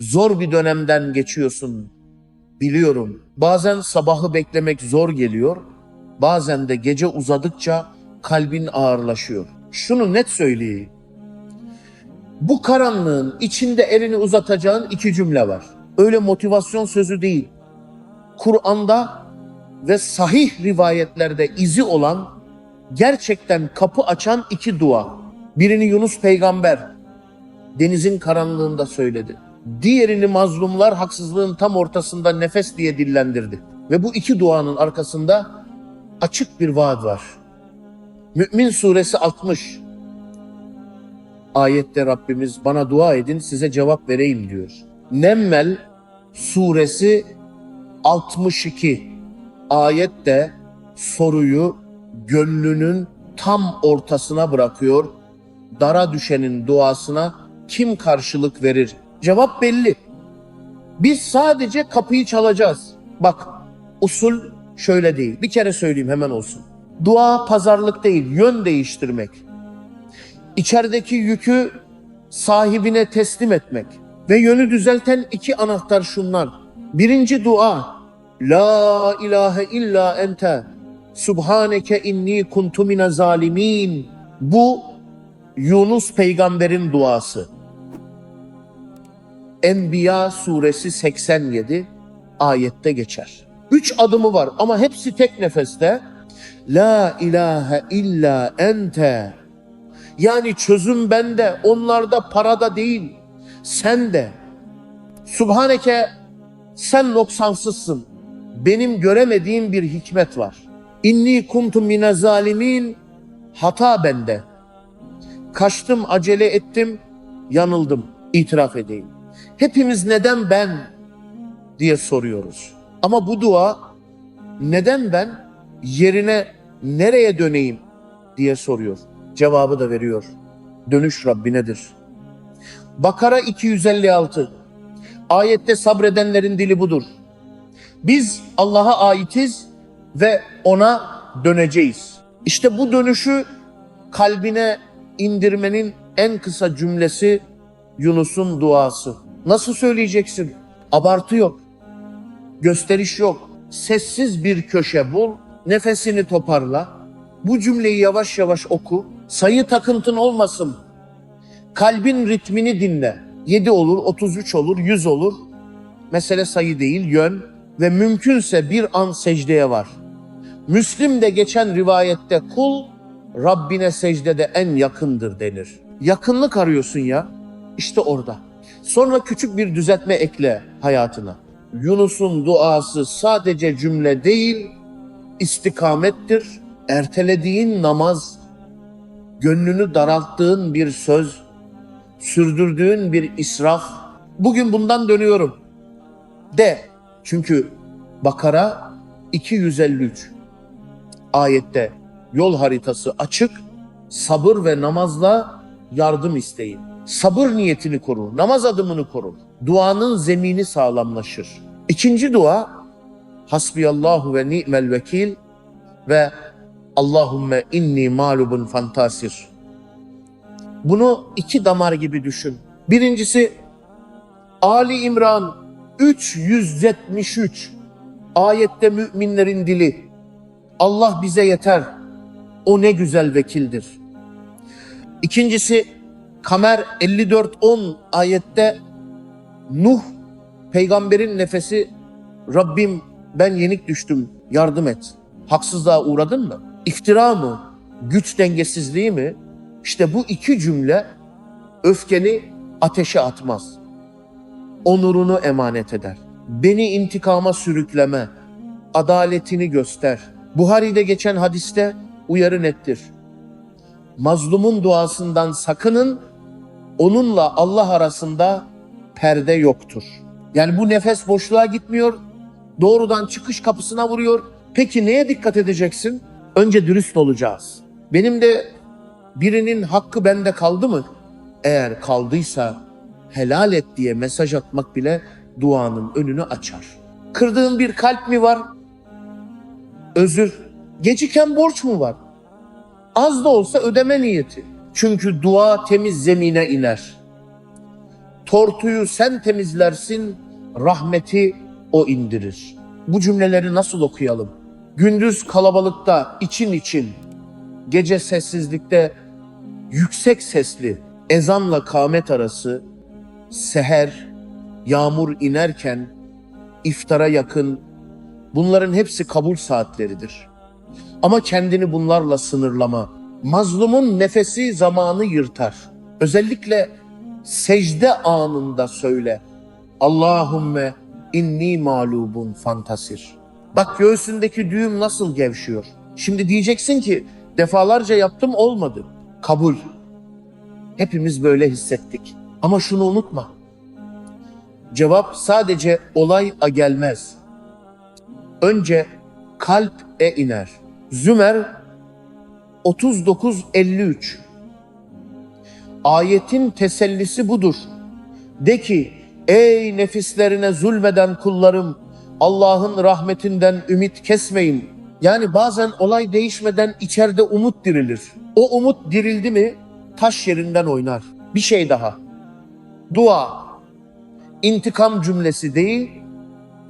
Zor bir dönemden geçiyorsun. Biliyorum. Bazen sabahı beklemek zor geliyor. Bazen de gece uzadıkça kalbin ağırlaşıyor. Şunu net söyleyeyim. Bu karanlığın içinde elini uzatacağın iki cümle var. Öyle motivasyon sözü değil. Kur'an'da ve sahih rivayetlerde izi olan gerçekten kapı açan iki dua. Birini Yunus peygamber denizin karanlığında söyledi. Diğerini mazlumlar haksızlığın tam ortasında nefes diye dillendirdi. Ve bu iki duanın arkasında açık bir vaat var. Mü'min suresi 60. Ayette Rabbimiz bana dua edin size cevap vereyim diyor. Nemmel suresi 62 ayette soruyu gönlünün tam ortasına bırakıyor. Dara düşenin duasına kim karşılık verir? Cevap belli. Biz sadece kapıyı çalacağız. Bak usul şöyle değil. Bir kere söyleyeyim hemen olsun. Dua pazarlık değil, yön değiştirmek. İçerideki yükü sahibine teslim etmek. Ve yönü düzelten iki anahtar şunlar. Birinci dua. La ilahe illa ente. Subhaneke inni kuntu mine zalimin. Bu Yunus peygamberin duası. Enbiya suresi 87 ayette geçer. Üç adımı var ama hepsi tek nefeste. La ilahe illa ente. Yani çözüm bende, onlarda parada değil. Sen de. Subhaneke sen noksansızsın. Benim göremediğim bir hikmet var. İnni kuntum mine zalimin. Hata bende. Kaçtım, acele ettim, yanıldım. İtiraf edeyim. Hepimiz neden ben diye soruyoruz. Ama bu dua neden ben yerine nereye döneyim diye soruyor. Cevabı da veriyor. Dönüş Rabbinedir. Bakara 256. Ayette sabredenlerin dili budur. Biz Allah'a aitiz ve ona döneceğiz. İşte bu dönüşü kalbine indirmenin en kısa cümlesi Yunus'un duası. Nasıl söyleyeceksin? Abartı yok. Gösteriş yok. Sessiz bir köşe bul, nefesini toparla. Bu cümleyi yavaş yavaş oku. Sayı takıntın olmasın. Kalbin ritmini dinle. 7 olur, 33 olur, 100 olur. Mesele sayı değil, yön ve mümkünse bir an secdeye var. Müslim'de geçen rivayette kul Rabbine secdede en yakındır denir. Yakınlık arıyorsun ya. İşte orada. Sonra küçük bir düzeltme ekle hayatına. Yunus'un duası sadece cümle değil, istikamettir. Ertelediğin namaz, gönlünü daralttığın bir söz, sürdürdüğün bir israf. Bugün bundan dönüyorum. De. Çünkü Bakara 253 ayette yol haritası açık, sabır ve namazla yardım isteyin. Sabır niyetini koru, namaz adımını koru. Duanın zemini sağlamlaşır. İkinci dua, Hasbiyallahu ve ni'mel vekil ve Allahümme inni mağlubun fantasir. Bunu iki damar gibi düşün. Birincisi Ali İmran 373 ayette müminlerin dili. Allah bize yeter. O ne güzel vekildir. İkincisi Kamer 54-10 ayette Nuh peygamberin nefesi Rabbim ben yenik düştüm yardım et. Haksızlığa uğradın mı? İftira mı? Güç dengesizliği mi? İşte bu iki cümle öfkeni ateşe atmaz. Onurunu emanet eder. Beni intikama sürükleme. Adaletini göster. Buhari'de geçen hadiste uyarı nettir. Mazlumun duasından sakının, onunla Allah arasında perde yoktur. Yani bu nefes boşluğa gitmiyor, doğrudan çıkış kapısına vuruyor. Peki neye dikkat edeceksin? Önce dürüst olacağız. Benim de birinin hakkı bende kaldı mı? Eğer kaldıysa helal et diye mesaj atmak bile duanın önünü açar. Kırdığın bir kalp mi var? Özür. Geciken borç mu var? Az da olsa ödeme niyeti. Çünkü dua temiz zemine iner. Tortuyu sen temizlersin, rahmeti o indirir. Bu cümleleri nasıl okuyalım? Gündüz kalabalıkta için için, gece sessizlikte yüksek sesli ezanla kâmet arası, seher, yağmur inerken, iftara yakın bunların hepsi kabul saatleridir. Ama kendini bunlarla sınırlama. Mazlumun nefesi zamanı yırtar. Özellikle secde anında söyle. Allahümme inni mağlubun fantasir. Bak göğsündeki düğüm nasıl gevşiyor. Şimdi diyeceksin ki defalarca yaptım olmadı. Kabul. Hepimiz böyle hissettik. Ama şunu unutma. Cevap sadece olay a gelmez. Önce kalp e iner. Zümer 39-53 Ayetin tesellisi budur. De ki ey nefislerine zulmeden kullarım Allah'ın rahmetinden ümit kesmeyin. Yani bazen olay değişmeden içeride umut dirilir. O umut dirildi mi taş yerinden oynar. Bir şey daha. Dua intikam cümlesi değil,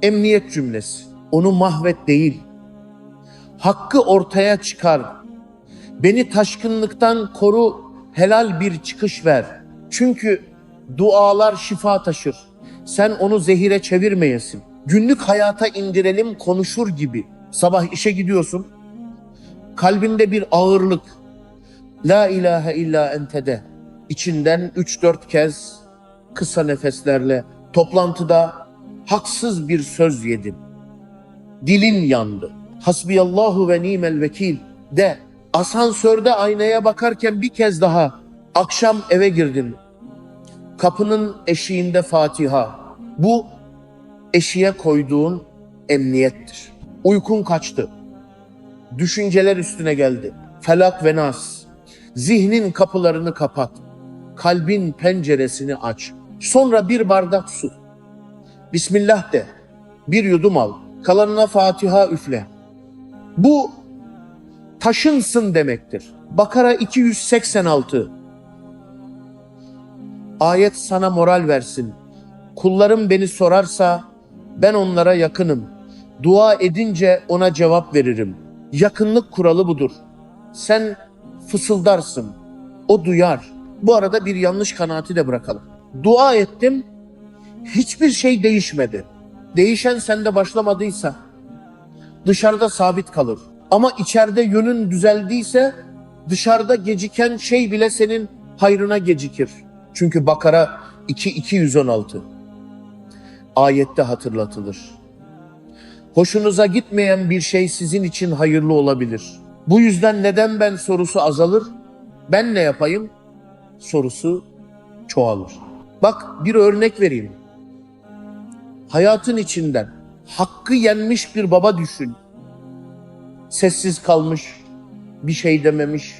emniyet cümlesi. Onu mahvet değil. Hakkı ortaya çıkar. Beni taşkınlıktan koru, helal bir çıkış ver. Çünkü dualar şifa taşır. Sen onu zehire çevirmeyesin. Günlük hayata indirelim konuşur gibi. Sabah işe gidiyorsun. Kalbinde bir ağırlık. La ilahe illa entede. İçinden 3-4 kez kısa nefeslerle toplantıda haksız bir söz yedin. Dilin yandı. Hasbiyallahu ve nimel vekil de. Asansörde aynaya bakarken bir kez daha akşam eve girdin. Kapının eşiğinde Fatiha. Bu eşiğe koyduğun emniyettir. Uykun kaçtı. Düşünceler üstüne geldi. Felak ve nas. Zihnin kapılarını kapat. Kalbin penceresini aç. Sonra bir bardak su. Bismillah de. Bir yudum al. Kalanına Fatiha üfle. Bu taşınsın demektir. Bakara 286. Ayet sana moral versin. Kullarım beni sorarsa ben onlara yakınım. Dua edince ona cevap veririm. Yakınlık kuralı budur. Sen fısıldarsın. O duyar. Bu arada bir yanlış kanaati de bırakalım. Dua ettim. Hiçbir şey değişmedi. Değişen sende başlamadıysa dışarıda sabit kalır. Ama içeride yönün düzeldiyse dışarıda geciken şey bile senin hayrına gecikir. Çünkü Bakara 2216 ayette hatırlatılır. Hoşunuza gitmeyen bir şey sizin için hayırlı olabilir. Bu yüzden neden ben sorusu azalır? Ben ne yapayım? Sorusu çoğalır. Bak bir örnek vereyim. Hayatın içinden hakkı yenmiş bir baba düşün. Sessiz kalmış, bir şey dememiş.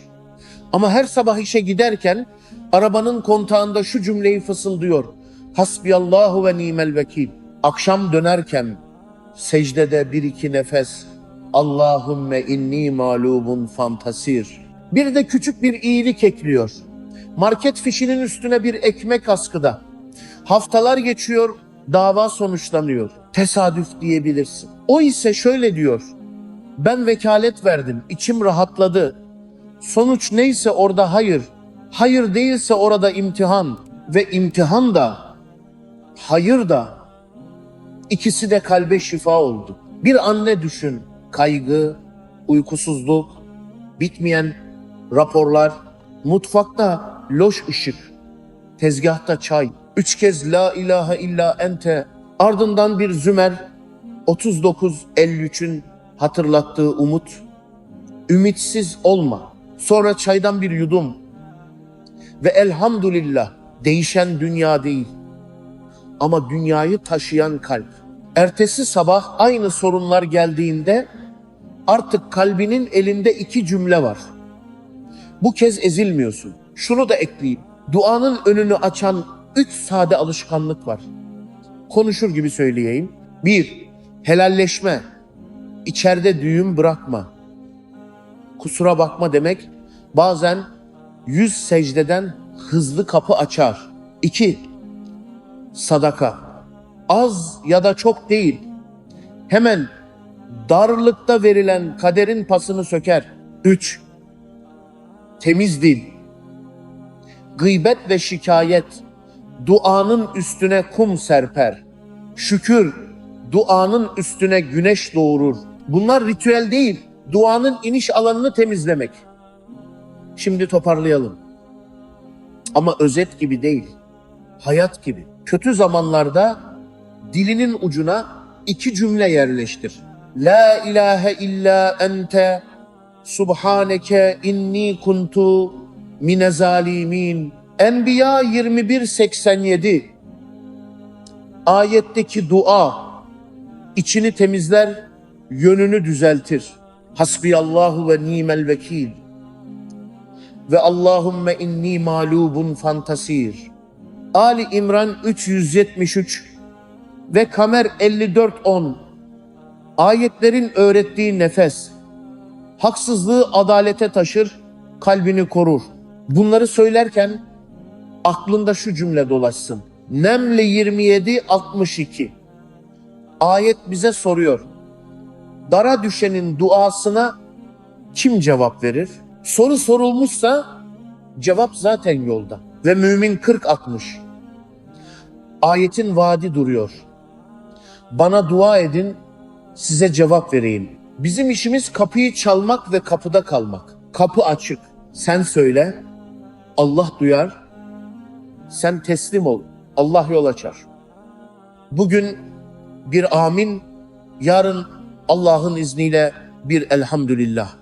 Ama her sabah işe giderken arabanın kontağında şu cümleyi fısıldıyor. Hasbiyallahu ve nimel vekil. Akşam dönerken secdede bir iki nefes Allahümme inni mağlubun fantasir. Bir de küçük bir iyilik ekliyor. Market fişinin üstüne bir ekmek askıda. Haftalar geçiyor, dava sonuçlanıyor. Tesadüf diyebilirsin. O ise şöyle diyor. Ben vekalet verdim, içim rahatladı. Sonuç neyse orada hayır. Hayır değilse orada imtihan. Ve imtihan da, hayır da ikisi de kalbe şifa oldu. Bir anne düşün, kaygı, uykusuzluk, bitmeyen raporlar, mutfakta loş ışık, tezgahta çay, üç kez la ilahe illa ente, ardından bir zümer, 39-53'ün hatırlattığı umut, ümitsiz olma. Sonra çaydan bir yudum ve elhamdülillah değişen dünya değil ama dünyayı taşıyan kalp. Ertesi sabah aynı sorunlar geldiğinde artık kalbinin elinde iki cümle var. Bu kez ezilmiyorsun. Şunu da ekleyeyim. Duanın önünü açan üç sade alışkanlık var. Konuşur gibi söyleyeyim. Bir, helalleşme. İçeride düğüm bırakma. Kusura bakma demek bazen yüz secdeden hızlı kapı açar. İki, sadaka. Az ya da çok değil. Hemen darlıkta verilen kaderin pasını söker. 3. Temiz dil. Gıybet ve şikayet duanın üstüne kum serper. Şükür duanın üstüne güneş doğurur. Bunlar ritüel değil. Duanın iniş alanını temizlemek. Şimdi toparlayalım. Ama özet gibi değil. Hayat gibi. Kötü zamanlarda dilinin ucuna iki cümle yerleştir. La ilahe illa ente subhaneke inni kuntu mine zalimin. Enbiya 2187 ayetteki dua içini temizler, yönünü düzeltir. Hasbiyallahu ve nimel vekil. Ve Allahümme inni mağlubun fantasir. Ali İmran 373 ve Kamer 5410 ayetlerin öğrettiği nefes haksızlığı adalete taşır, kalbini korur. Bunları söylerken aklında şu cümle dolaşsın. Neml 27 62 Ayet bize soruyor. Dara düşenin duasına kim cevap verir? Soru sorulmuşsa cevap zaten yolda. Ve mümin 40 60. Ayetin vaadi duruyor. Bana dua edin, size cevap vereyim. Bizim işimiz kapıyı çalmak ve kapıda kalmak. Kapı açık. Sen söyle. Allah duyar. Sen teslim ol. Allah yol açar. Bugün bir amin, yarın Allah'ın izniyle bir elhamdülillah.